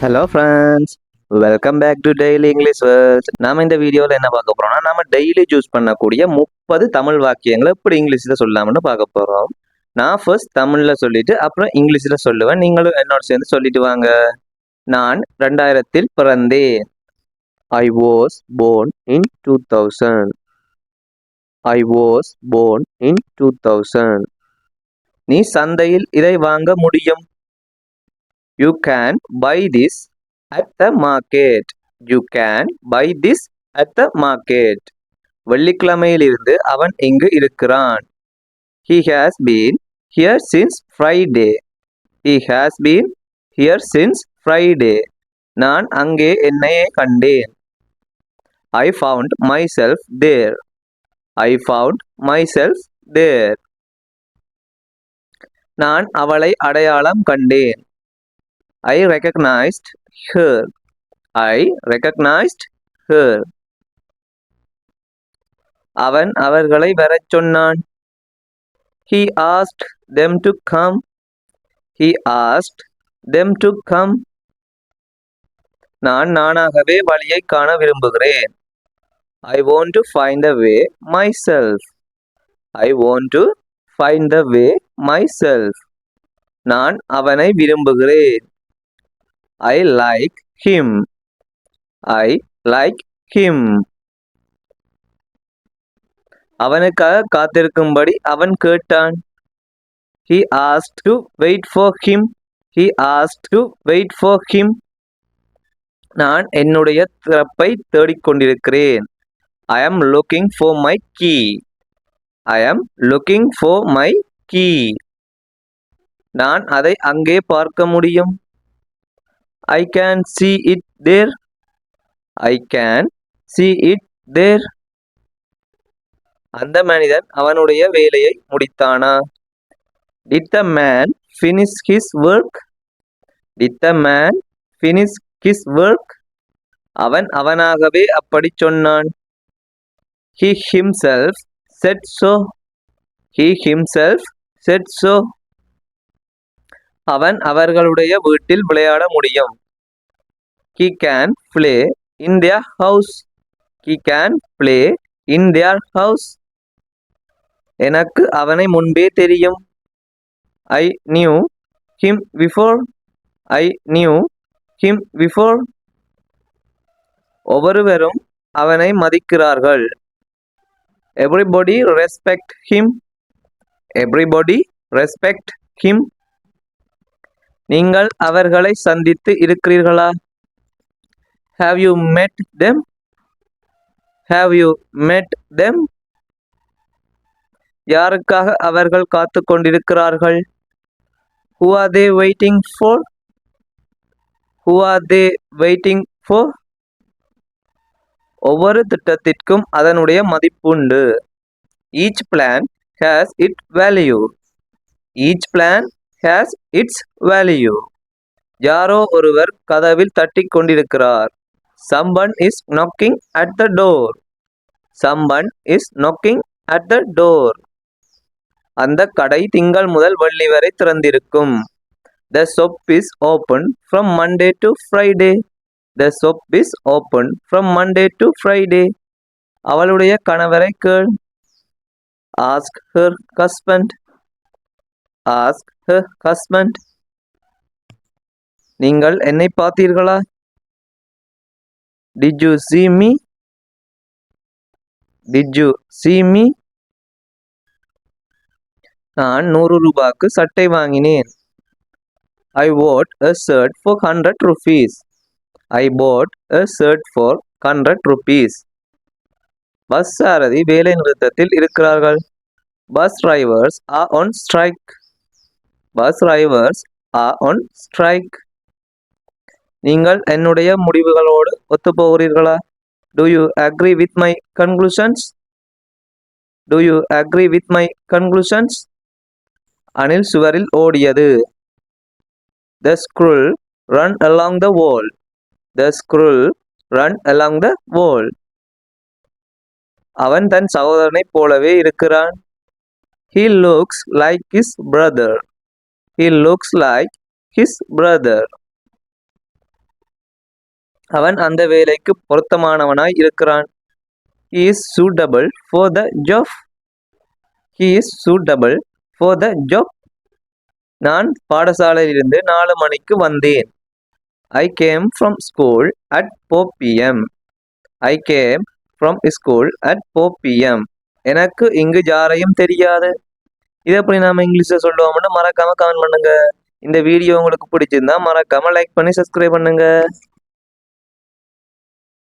Hello friends welcome back to daily English world நாம இந்த வீடியோவில் என்ன பார்க்க போறோம்னா நம்ம டெய்லி யூஸ் பண்ணக்கூடிய முப்பது தமிழ் வாக்கியங்களை எப்படி இங்கிலீஷில் சொல்லலாம்னு பார்க்க போறோம். நான் ஃபர்ஸ்ட் தமிழில் சொல்லிட்டு அப்புறம் இங்கிலீஷில் சொல்லுவேன். நீங்களும் என்னோட சேர்ந்து சொல்லிட்டு வாங்க. நான் ரெண்டாயிரத்தில் பிறந்தேன். I was born in two thousand I was born in two thousand நீ சந்தையில் இதை வாங்க முடியும். You can buy this at the market you can buy this at the market வெள்ளிக்கிழமையிலிருந்து அவன் இங்கு இருக்கிறான். He has been here since Friday he has been here since Friday நான் அங்கே என்னையே கண்டேன். I found myself there I found myself there நான் அவளை அடையாளம் கண்டேன். I recognized her I recognized her அவன் அவர்களை வரச் சொன்னான் he asked them to come he asked them to come நான் நானாகவே வழியை காண விரும்புகிறேன் I want to find the way myself I want to find the way myself நான் அவனை விரும்புகிறேன் I like him I like him அவனுக்காக காத்திருக்கும்படி அவன் கேட்டான் he asked to wait for him he asked to wait for him நான் என்னுடைய திறப்பை தேடிக்கொண்டிருக்கிறேன் I am looking for my key I am looking for my key நான் அதை அங்கே பார்க்க முடியும் I can see it there. I can see it there. அந்த மனிதன் அவனுடைய வேலையை முடித்தானா Did the man finish his work? Did the man finish his work? அவன் அவனாகவே அப்படி சொன்னான் He himself said so. He himself said so. அவன் அவர்களுடைய வீட்டில் விளையாட முடியும் he can play in their house he can play in their house எனக்கு அவனை முன்பே தெரியும் I knew him before I knew him before ஒவ்வொருவரும் அவனை மதிக்கிறார்கள் everybody respect him everybody respect him நீங்கள் அவர்களை சந்தித்து இருக்கிறீர்களா? Have you met them have you met them யாருக்காக அவர்கள் காத்து கொண்டிருக்கிறார்கள்? Who are they waiting for who are they waiting for ஒவ்வொரு திட்டத்திற்கும் அதனுடைய மதிப்புண்டு. Each plan has it value each plan has its value யாரோ ஒருவர் கதவில் தட்டிக் கொண்டிருக்கிறார். Someone is knocking at the door someone is knocking at the door அந்த கடை திங்கள் முதல் வெள்ளி வரை திறந்திருக்கும். The shop is open from Monday to Friday the shop is open from Monday to Friday அவளுடைய கணவரை கேள். Ask her husband ask husband. நீங்கள் என்னை பார்த்தீர்களா? Did you see me did you see me நான் நூறு ரூபாய்க்கு சட்டை வாங்கினேன். I bought a shirt for hundred rupees I bought a shirt for hundred rupees bus சாரதி வேலை நிறுத்தத்தில் இருக்கிறார்கள். Bus drivers are on strike bus drivers are on strike நீங்கள் என்னுடைய முடிவுகளோடு ஒத்துப்போகிறீர்களா? Do you agree with my conclusions do you agree with my conclusions அணில் சுவரில் ஓடியது. The squirrel run along the wall the squirrel run along the wall அவன் தன் சகோதரனைப் போலவே இருக்கிறான். He looks like his brother he looks like his brother அவன் அந்த வேலைக்கு பொருத்தமானவனாய் இருக்கிறான். He is suitable for the job. He is suitable for the job. நான் பாடசாலையிலிருந்து நாலு மணிக்கு வந்தேன். I came from school at four PM I came from school at four PM எனக்கு இங்கு யாரையும் தெரியாது. இதே எப்படி நாம இங்கிலீஷ்ல சொல்லுவோம்னா மறக்காம கமெண்ட் பண்ணுங்க. இந்த வீடியோ உங்களுக்கு பிடிச்சிருந்தா மறக்காம லைக் பண்ணி சப்ஸ்கிரைப் பண்ணுங்க.